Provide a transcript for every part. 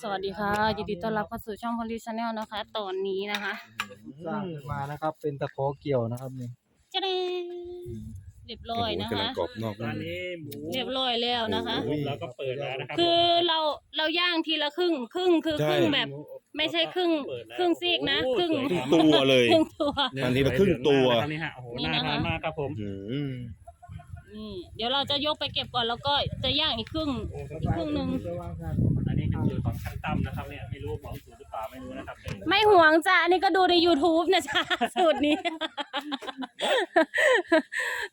สวัสดีค่ะยินดีต้อนรับเข้าสู่ช่องพลิชแนลนะคะ ตอนนี้นะคะสร้างขึ้นมานะครับ เป็นตะขอเกี่ยวนะครับนี่จะได้เรียบร้อยนะกำลัคะงกรอบนอกตนุ่อนมนี้หมูเรียบร้อยแล้วนะคะ โอ้ย เราก็เปิดแล้วนะครับคือเราเราย่างทีละครึ่ง ครึ่งคือครึ่งแบบ ไม่ใช่ครึ่งเปิดแล้วครึ่งซีกนะโอ้ครึ่ง สวยครึ่งตัวเลย ครึ่งตัว อันนี้ละครึ่งตัวอันนี้ฮะโอ้โหนี่น่านะคะ ทานมากครับผมอืมนี่เดี๋ยวเราจะยกไปเก็บก่อนแล้วก็จะย่างอีกครึ่ง อีกครึ่งหนึ่งจะวางกันอันนี้เป็ นสูตรของขั้นต่ำนะครับเนี่ยไม่รู้ของสูตรหรือเปล่าไม่รู้นะครับเป็นไม่ห่วงจ้ะอันนี้ก็ดูใน YouTube นะจ๊ะ สูตรนี้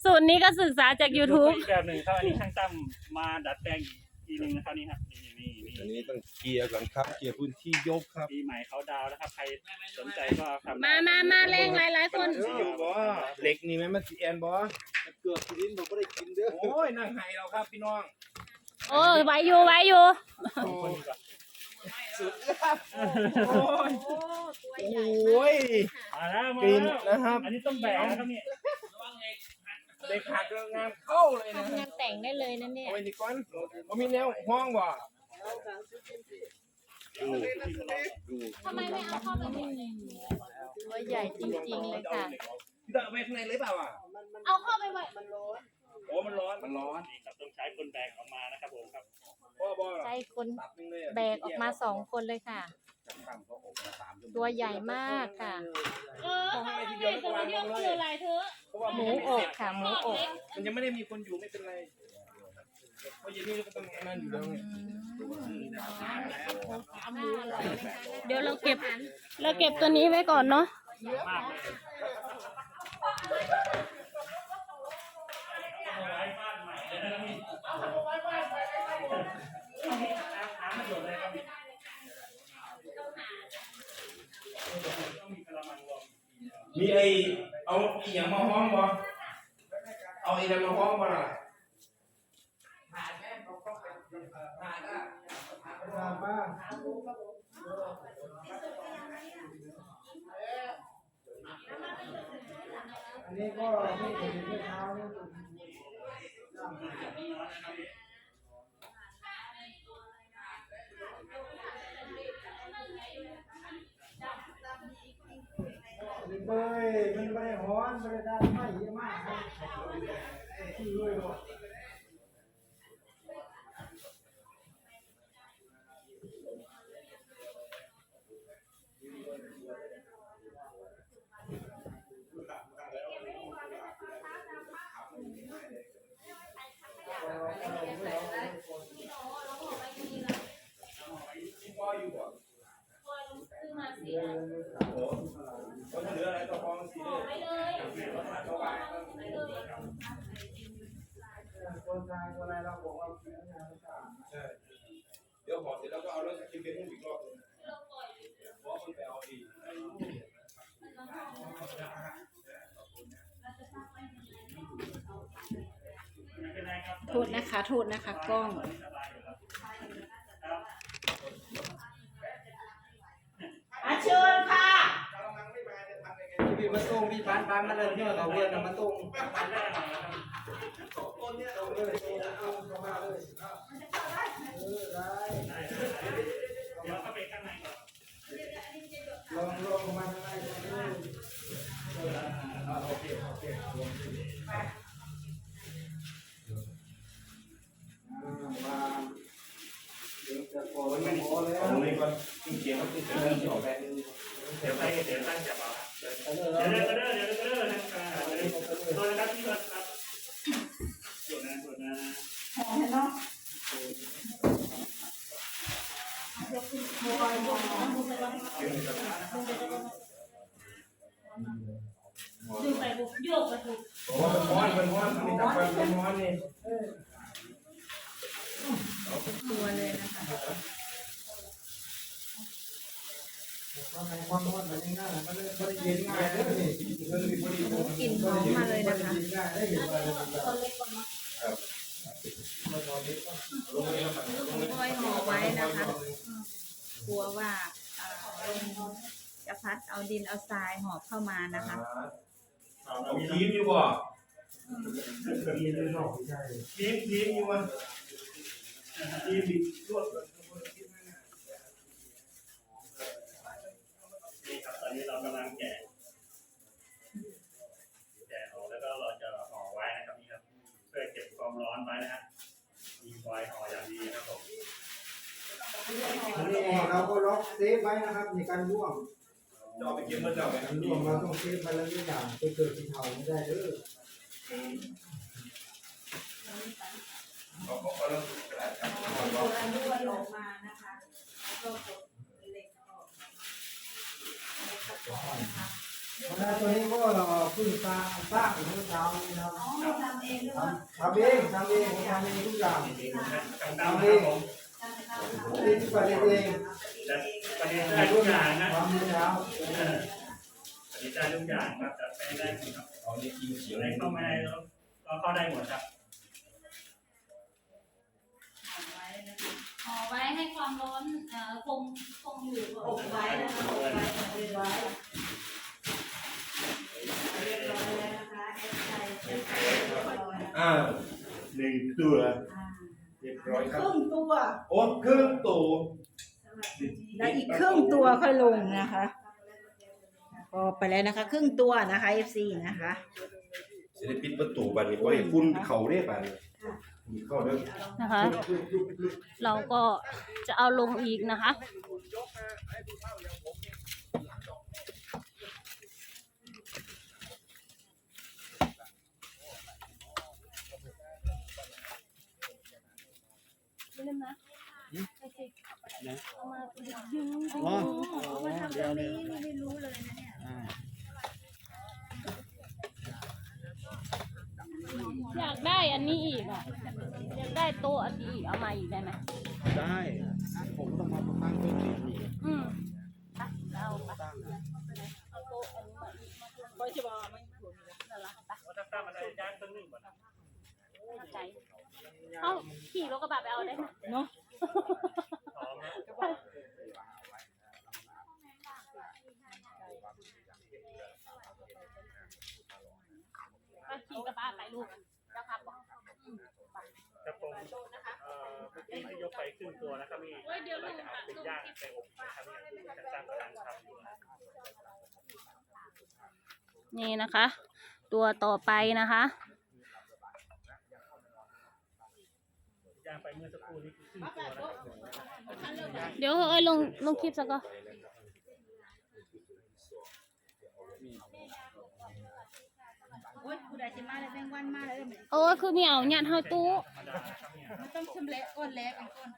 สูตรนี้ก็ศึกษาจาก YouTube อีกแบบหนึ่งครับอันนี้ช่างตั้มมาดัดแปลงอีกทีหนึงนะครับนี่ครับนี่นี่นี่อันนี้ต้องเกียร์หลังครับ เกียร์พื้นที่ยกครับปีใหม่เขาดาวน์นะครับใครสนใจก็ครับ มามามาแรงหลายหลายๆคนอยู่บ่เหล็กนี่ไหมมันสีแอนบ่เกือบชีวิตผมก็ได้กินเด้อโอ้ยนั่งไห้เราครับพี่น้อง โอ้ยไหวอยู่ไหวอยู่สองคนดีกว่าโอ้ยมาแล้วมากินแล้วนะครับ อันนี้ต้องแบกนะครับเนี่ยเด็กขาดงานเข้าเลยนะทำงานแต่งได้เลยนะเนี่ยเอาไว้นี่ก่อนบ่มีแนวห้องบ่ดูดูทำไมไม่เอาเข้าไปในนี้ตัวใหญ่จริงๆเลยค่ะพี่ต้องเอาไว้ข้างในเลยเปล่าอะเอาเข้าไปไว้ โอ้มันร้อนมันร้อนนี่ครับต้องใช้คนแบกออกมานะครับผมครับบ่บ่ใช้คนตัดนึงเลยอะแบกออกมาสองคนเลยค่ะตัวใหญ่มากค่ะ เออเขาไม่เห็นตัวเดียวคืออะไรเธอเพราะว่าหมูอกค่ะหมูอกมันยังไม่ได้มีคนอยู่ไม่เป็นไรเพราะอยังนี้ก็ต้องนั่นอยู่แล้วไงเดี๋ยวเราเก็บ เราเก็บตัวนี้ไว้ก่อนเนาะ มากเลยเอาไว้บ้านใหม่เลยนะครับนี่เอาไว้บ้านใหม่เลยครับน้ำมันหยดเลยครับนี่ต้องมีกระมังรอง มีไอเอาอีหยังมาห้องบ่เอาไอ้นั่นมาห้องบ่ล่ะอันนี้ก็ไม่เห็นไม่เท้านี่ เบยมันไม่ได้ฮ้อนไม่ได้ด้านไม่เยอะมากครับที่ด้วย เหออะไรก็ห้องสิเลยคนทางอะไรเราบอกว่าเป็นงานต่างใช่เดี๋ยวขอเสร็จแล้วก็เอารถสกิปไปหุ้มอีกรอบนึงเพราะมันไปเอาอีกไม่เป็นไรครับโทษนะคะ โทษนะคะกล้อง อาเชิญค่ะ พี่ มาตรงพี่ปานปานมาเลยเนี่ยเขาเรียกกันมาตรงวันแรกนะครับตุ้งเลยตุ้งเข้ามาเลย เขาคือเรื่องที่ออกแบบเดี๋ยวไปเดี๋ยวตั้งจับเอาครับไปเลยเดี๋ยวเดี๋ยวเดี๋ยวเดี๋ยวเดี๋ยวนะครับเดี๋ยวโดนนะครับพี่ก่อนครับตรวจนะตรวจนะดึงไปบุกโยกไปบุกโอ้มันร้อนมันร้อนมีตะวันมันร้อนนี่ ตัวเลยนะคะ ความร้อนมันง่ายมันเลยมันเย็นง่ายเลยนี่มันเลยพอดี กลิ่นหอมมาเลยนะคะง่ายได้เห็นว่าเลยค่อยห่อไว้นะคะ กลัวว่าลมจะพัดเอาดินเอาทรายหอบเข้ามานะคะเอาทีมอยู่บ่มีเลยเนาะทีมทีมอยู่บ่ทีมรวด อันนี้เราก็ล็อกเซฟไว้นะครับในการร่วงจะเอาไปเก็บเมื่อเจ้าไปการร่วงเราต้องเซฟไว้แล้วทุกอย่างไปเกิดที่เทาไม่ได้เด้อเขาเขาเขาเริ่มกระดาษครับตัวรั่วออกมานะคะแล้วก็กดเหล็กออกเหล็กประกอบนะคะเพราะฉะนั้นตัวนี้ก็เพึ่งสร้างสร้างเมื่อเช้านี้นะครับอ๋อทำเองหรือว่าทำเองทำเองผมทำเองทุกอย่างต่างดาวนะครับผมทำเอง ที่ประเองประเด็นได้ทุกอย่างนะทำเมื่อเช้าเออประเด็นได้ทุกอย่างครับแต่แปลได้ครับเอานี่กินเขียวอะไรเข้ามาในเราเราเข้าได้หมดครับห่อไว้ให้ความร้อนคงคงอยู่อบไว้นะคะอบไว้อบไว้เรียบร้อยแล้วนะคะแอปไทยแอปไทยเรียบร้อยอ่าหนึ่งตัว เรียบร้อยครับครึ่งตัว โอ้ครึ่งตัวแล้วอีกครึ่งตัวค่อยลงนะคะ ก็ไปแล้วนะคะ ครึ่งตัวนะคะ FC นะคะ ศิลปินประตูบันนี้เพราะไอ้ฟุ้นเขาเนี่ยบันมีเข้าเด้อนะคะ เราก็จะเอาลงอีกนะคะ ไม่ลืมนะเอามายืนดูเอามาทำตรงนี้นี่ไม่รู้เลยนะเนี่ยอยากได้อันนี้อีกอะอยากได้โต๊ะอันนี้อีกเอามาอีกได้ไหมได้ผมต้องมาตั้งตัวนี้อืมไปเอาไปเอาโต๊ะอันนี้มาอีกมาคอยจะบอกไม่ถูกนั่นละไปว่าถ้าตามอะไรย่างต้นหนึ่งก่อนเข้า ใจ เอาขี่รถกระบะไปเอาได้ไหมเนาะพร้อมนะไปขี่กระบะไปลูกจะขับบอกครับผมเอ่อเมื่อกี้ที่ยกไปครึ่งตัวนะครับมีเราจะเอาไปย่างไปอบนะครับเนี่ยจะสร้างกำลังทำอยู่นะนี่นะคะ ตัวต่อไปนะคะางไปเมื่อสักครู่นี้คือครึ่งตัวนะครับเดี๋ยวเอ้ยลงลงคลิปซะก็โอ้ยผู้ใดจะมาเลยแมงวันมาเลยโอ้ยคือมีเอาญาติเฮาตู้มันต้องชำแหละก้อนแรกอันก้อน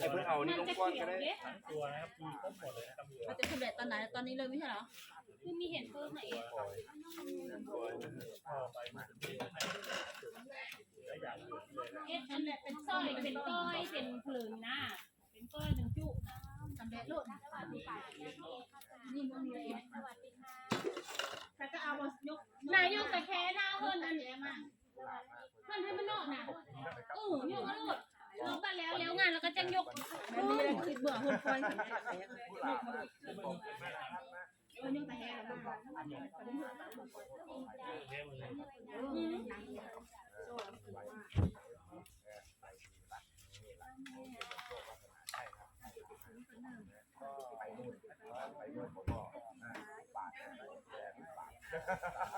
ไอ้เพิ่งเอานี่ลงก้อนก็ได้ทั้งตัวนะครับมีครบหมดเลยนะครับมีมันจะชำแหละตอนไหนตอนนี้เลยไม่ใช่เหรอคือมีเห็นเพิ่มมาเองพอไปมาแล้วอย่างอื่น เลยนะเอ็ดอันเป็นสร้อยเป็นก้อยเป็นเผลึงนะเป็นก้อยเป็นจุกนะชำแหละโลดสวัสดีค่ะนี่มันมีอะไรสวัสดีค่ะใครก็เอามายกนายยกแต่แค่หน้าเพิ่นอันนี้มาเพิ่นให้มันนอกนะเออยกมาโลดลงไปแล้วแล้วงานแล้วก็จังยกมันมีอะไรคิดเบื่อหุ่นคอยเห็นไหม ไปนู่นไปนู่ากแา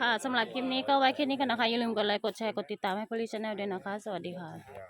ค่ะสำหรับคลิปนี้ก็ไว้แค่นี้กันนะคะ อย่าลืมกดไลค์ กดแชร์ กดติดตามให้พลิชแนลด้วยนะคะ สวัสดีค่ะ